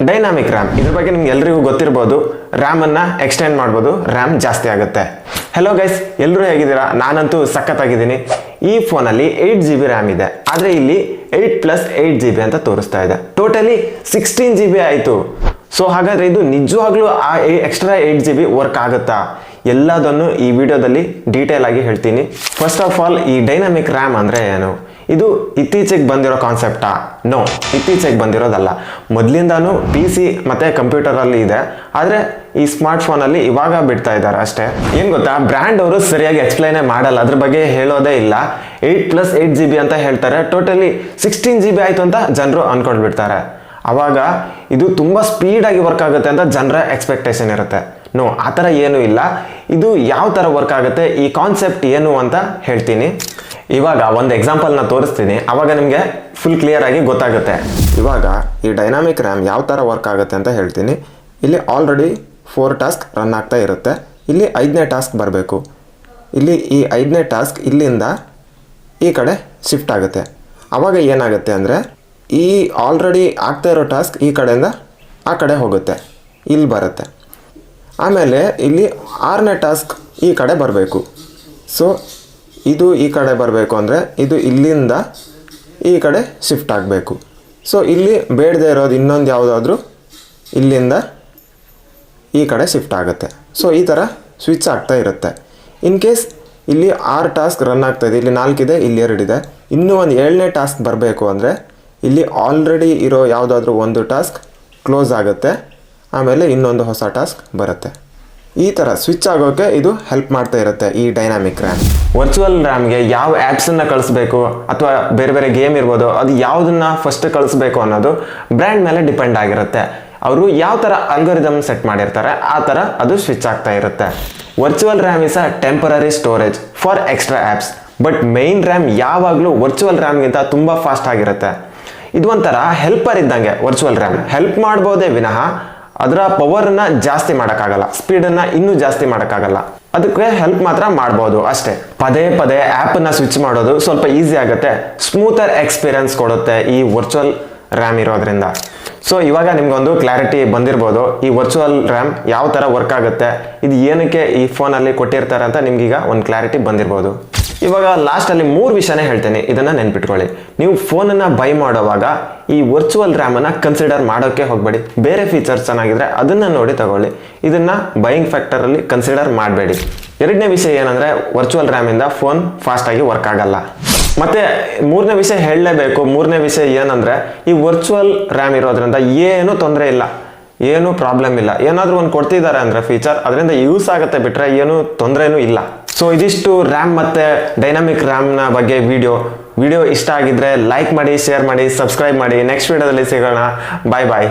Dynamic RAM ಇದ್ರ ಬಗ್ಗೆ ನಿಮ್ಗೆ ಎಲ್ರಿಗೂ ಗೊತ್ತಿರ್ಬೋದು. ರ್ಯಾಮನ್ನು ಎಕ್ಸ್ಟೆಂಡ್ ಮಾಡ್ಬೋದು. ರ್ಯಾಮ್ ಜಾಸ್ತಿ ಆಗುತ್ತೆ. ಹಲೋ ಗೈಸ್ ಎಲ್ಲರೂ ಹೇಗಿದ್ದೀರಾ? ನಾನಂತೂ ಸಖತ್ತಾಗಿದ್ದೀನಿ. ಈ ಫೋನಲ್ಲಿ ಏಯ್ಟ್ ಜಿ ಬಿ ರ್ಯಾಮ್ ಇದೆ. ಆದರೆ ಇಲ್ಲಿ eight plus eight G B ಅಂತ ತೋರಿಸ್ತಾ ಇದೆ. ಟೋಟಲಿ ಸಿಕ್ಸ್ಟೀನ್ ಜಿ ಬಿ ಆಯಿತು. ಸೊ ಹಾಗಾದರೆ ಇದು ನಿಜವಾಗ್ಲೂ ಆ extra eight G B work ಆಗುತ್ತಾ? ಎಲ್ಲದನ್ನು ಈ ವಿಡಿಯೋದಲ್ಲಿ ಡೀಟೇಲ್ ಆಗಿ ಹೇಳ್ತೀನಿ. ಫಸ್ಟ್ ಆಫ್ ಆಲ್ ಈ ಡೈನಾಮಿಕ್ ರ್ಯಾಮ್ ಅಂದರೆ ಏನು? ಇದು ಇತ್ತೀಚೆಗೆ ಬಂದಿರೋ ಕಾನ್ಸೆಪ್ಟಾ ನೋ ಇತ್ತೀಚೆಗೆ ಬಂದಿರೋದಲ್ಲ. ಮೊದಲಿಂದಾನು ಪಿ ಸಿ ಮತ್ತು ಕಂಪ್ಯೂಟರಲ್ಲಿ ಇದೆ. ಆದರೆ ಈ ಸ್ಮಾರ್ಟ್ ಫೋನಲ್ಲಿ ಇವಾಗ ಬಿಡ್ತಾ ಇದ್ದಾರೆ ಅಷ್ಟೇ. ಏನು ಗೊತ್ತಾ? ಬ್ರ್ಯಾಂಡ್ ಅವರು ಸರಿಯಾಗಿ ಎಕ್ಸ್ಪ್ಲೈನೇ ಮಾಡಲ್ಲ. ಅದ್ರ ಬಗ್ಗೆ ಹೇಳೋದೇ ಇಲ್ಲ. Eight plus eight G B ಅಂತ ಹೇಳ್ತಾರೆ. ಟೋಟಲಿ ಸಿಕ್ಸ್ಟೀನ್ ಜಿ ಬಿ ಆಯಿತು ಅಂತ ಜನರು ಅಂದ್ಕೊಂಡ್ಬಿಡ್ತಾರೆ ಆವಾಗ ಇದು ತುಂಬ ಸ್ಪೀಡಾಗಿ ವರ್ಕ್ ಆಗುತ್ತೆ ಅಂತ ಜನರ ಎಕ್ಸ್ಪೆಕ್ಟೇಷನ್ ಇರುತ್ತೆ. ನೋ ಆ ಥರ ಏನೂ ಇಲ್ಲ. ಇದು ಯಾವ ಥರ ವರ್ಕ್ ಆಗುತ್ತೆ? ಈ ಕಾನ್ಸೆಪ್ಟ್ ಏನು ಅಂತ ಹೇಳ್ತೀನಿ. ಇವಾಗ ಒಂದು ಎಕ್ಸಾಂಪಲ್ನ ತೋರಿಸ್ತೀನಿ. ಅವಾಗ ನಿಮಗೆ ಫುಲ್ ಕ್ಲಿಯರ್ ಆಗಿ ಗೊತ್ತಾಗುತ್ತೆ. ಇವಾಗ ಈ ಡೈನಾಮಿಕ್ ರ್ಯಾಮ್ ಯಾವ ಥರ ವರ್ಕ್ ಆಗುತ್ತೆ ಅಂತ ಹೇಳ್ತೀನಿ. ಇಲ್ಲಿ ಆಲ್ರೆಡಿ ಫೋರ್ ಟಾಸ್ಕ್ ರನ್ ಆಗ್ತಾ ಇರುತ್ತೆ. ಇಲ್ಲಿ ಐದನೇ ಟಾಸ್ಕ್ ಬರಬೇಕು. ಇಲ್ಲಿ ಈ ಐದನೇ ಟಾಸ್ಕ್ ಇಲ್ಲಿಂದ ಈ ಕಡೆ ಶಿಫ್ಟ್ ಆಗುತ್ತೆ. ಆವಾಗ ಏನಾಗುತ್ತೆ ಅಂದರೆ ಈ ಆಲ್ರೆಡಿ ಆಗ್ತಾ ಇರೋ ಟಾಸ್ಕ್ ಈ ಕಡೆಯಿಂದ ಆ ಕಡೆ ಹೋಗುತ್ತೆ. ಇಲ್ಲಿ ಬರುತ್ತೆ. ಆಮೇಲೆ ಇಲ್ಲಿ ಆರನೇ ಟಾಸ್ಕ್ ಈ ಕಡೆ ಬರಬೇಕು. ಸೊ ಇದು ಈ ಕಡೆ ಬರಬೇಕು ಅಂದರೆ ಇದು ಇಲ್ಲಿಂದ ಈ ಕಡೆ ಶಿಫ್ಟ್ ಆಗಬೇಕು. ಸೊ ಇಲ್ಲಿ ಬೇಡದೇ ಇರೋದು ಇನ್ನೊಂದು ಯಾವುದಾದ್ರೂ ಇಲ್ಲಿಂದ ಈ ಕಡೆ ಶಿಫ್ಟ್ ಆಗುತ್ತೆ. ಸೊ ಈ ಥರ ಸ್ವಿಚ್ ಆಗ್ತಾ ಇರುತ್ತೆ. ಇನ್ ಕೇಸ್ ಇಲ್ಲಿ ಆರು ಟಾಸ್ಕ್ ರನ್ ಆಗ್ತಾಯಿದೆ ಇಲ್ಲಿ ನಾಲ್ಕಿದೆ ಇಲ್ಲಿ ಎರಡಿದೆ ಇನ್ನೂ ಒಂದು ಏಳನೇ ಟಾಸ್ಕ್ ಬರಬೇಕು ಅಂದರೆ ಇಲ್ಲಿ ಆಲ್ರೆಡಿ ಇರೋ ಯಾವುದಾದ್ರೂ ಒಂದು ಟಾಸ್ಕ್ ಕ್ಲೋಸ್ ಆಗುತ್ತೆ. ಆಮೇಲೆ ಇನ್ನೊಂದು ಹೊಸ ಟಾಸ್ಕ್ ಬರುತ್ತೆ. ಈ ಥರ ಸ್ವಿಚ್ ಆಗೋಕ್ಕೆ ಇದು ಹೆಲ್ಪ್ ಮಾಡ್ತಾ ಇರುತ್ತೆ ಈ ಡೈನಾಮಿಕ್ ರ್ಯಾಮ್ ವರ್ಚುವಲ್ ರ್ಯಾಮ್ಗೆ ಯಾವ ಆ್ಯಪ್ಸನ್ನು ಕಳಿಸ್ಬೇಕು ಅಥವಾ ಬೇರೆ ಬೇರೆ ಗೇಮ್ ಇರ್ಬೋದು, ಅದು ಯಾವುದನ್ನ ಫಸ್ಟ್ ಕಳಿಸ್ಬೇಕು ಅನ್ನೋದು ಬ್ರ್ಯಾಂಡ್ ಮೇಲೆ ಡಿಪೆಂಡ್ ಆಗಿರುತ್ತೆ. ಅವರು ಯಾವ ಥರ ಅಲ್ಗೋರಿದಮ್ ಸೆಟ್ ಮಾಡಿರ್ತಾರೆ, ಆ ಥರ ಅದು ಸ್ವಿಚ್ ಆಗ್ತಾ ಇರುತ್ತೆ. Virtual RAM is a temporary storage for extra apps but main RAM ಯಾವಾಗಲೂ ವರ್ಚುವಲ್ ರ್ಯಾಮ್ಗಿಂತ ತುಂಬ ಫಾಸ್ಟ್ ಆಗಿರುತ್ತೆ. ಇದು ಒಂಥರ ಹೆಲ್ಪರ್ ಇದ್ದಂಗೆ ವರ್ಚುವಲ್ ರ್ಯಾಮ್ ಹೆಲ್ಪ್ ಮಾಡ್ಬೋದೇ ವಿನಃ ಅದರ ಪವರ್ನ ಜಾಸ್ತಿ ಮಾಡೋಕ್ಕಾಗಲ್ಲ ಸ್ಪೀಡನ್ನು ಇನ್ನೂ ಜಾಸ್ತಿ ಮಾಡೋಕ್ಕಾಗಲ್ಲ. ಅದಕ್ಕೆ ಹೆಲ್ಪ್ ಮಾತ್ರ ಮಾಡ್ಬೋದು ಅಷ್ಟೇ. ಪದೇ ಪದೇ ಆ್ಯಪನ್ನು ಸ್ವಿಚ್ ಮಾಡೋದು ಸ್ವಲ್ಪ ಈಸಿ ಆಗುತ್ತೆ. ಸ್ಮೂತರ್ ಎಕ್ಸ್ಪೀರಿಯನ್ಸ್ ಕೊಡುತ್ತೆ ಈ ವರ್ಚುವಲ್ ರ್ಯಾಮ್ ಇರೋದ್ರಿಂದ. ಸೊ ಇವಾಗ ನಿಮ್ಗೊಂದು ಕ್ಲಾರಿಟಿ ಬಂದಿರ್ಬೋದು, ಈ ವರ್ಚುವಲ್ ರ್ಯಾಮ್ ಯಾವ ಥರ ವರ್ಕ್ ಆಗುತ್ತೆ, ಇದು ಏನಕ್ಕೆ ಈ ಫೋನಲ್ಲಿ ಕೊಟ್ಟಿರ್ತಾರೆ ಅಂತ ನಿಮ್ಗೀಗ ಒಂದು ಕ್ಲಾರಿಟಿ ಬಂದಿರ್ಬೋದು. ಇವಾಗ ಲಾಸ್ಟಲ್ಲಿ ಮೂರು ವಿಷಯನೇ ಹೇಳ್ತೇನೆ, ಇದನ್ನು ನೆನ್ಪಿಟ್ಕೊಳ್ಳಿ. ನೀವು ಫೋನನ್ನು ಬೈ ಮಾಡೋವಾಗ ಈ ವರ್ಚುವಲ್ ರ್ಯಾಮನ್ನು ಕನ್ಸಿಡರ್ ಮಾಡೋಕ್ಕೆ ಹೋಗಬೇಡಿ. ಬೇರೆ ಫೀಚರ್ಸ್ ಚೆನ್ನಾಗಿದ್ರೆ ಅದನ್ನು ನೋಡಿ ತಗೊಳ್ಳಿ. ಇದನ್ನು ಬೈಯಿಂಗ್ ಫ್ಯಾಕ್ಟರಲ್ಲಿ ಕನ್ಸಿಡರ್ ಮಾಡಬೇಡಿ. ಎರಡನೇ ವಿಷಯ ಏನಂದರೆ ವರ್ಚುವಲ್ ರ್ಯಾಮಿಂದ ಫೋನ್ ಫಾಸ್ಟಾಗಿ ವರ್ಕ್ ಆಗಲ್ಲ. ಮತ್ತೆ ಮೂರನೇ ವಿಷಯ ಹೇಳಲೇಬೇಕು. ಮೂರನೇ ವಿಷಯ ಏನಂದರೆ, ಈ ವರ್ಚುವಲ್ ರ್ಯಾಮ್ ಇರೋದ್ರಿಂದ ಏನೂ ತೊಂದರೆ ಇಲ್ಲ. ಏನೂ ಪ್ರಾಬ್ಲಮ್ ಇಲ್ಲ. ಏನಾದರೂ ಒಂದು ಕೊಡ್ತಿದ್ದಾರೆ ಅಂದರೆ ಫೀಚರ್ ಅದರಿಂದ ಯೂಸ್ ಆಗುತ್ತೆ ಬಿಟ್ಟರೆ ಏನೂ ತೊಂದರೆನೂ ಇಲ್ಲ. ಸೊ ಇದಿಷ್ಟು ರ್ಯಾಮ್ ಮತ್ತು ಡೈನಾಮಿಕ್ ರ್ಯಾಮ್ನ ಬಗ್ಗೆ ವಿಡಿಯೋ ವಿಡಿಯೋ ಇಷ್ಟ ಆಗಿದ್ರೆ ಲೈಕ್ ಮಾಡಿ ಶೇರ್ ಮಾಡಿ ಸಬ್ಸ್ಕ್ರೈಬ್ ಮಾಡಿ. ನೆಕ್ಸ್ಟ್ ವಿಡಿಯೋದಲ್ಲಿ ಸಿಗೋಣ. ಬಾಯ್ ಬಾಯ್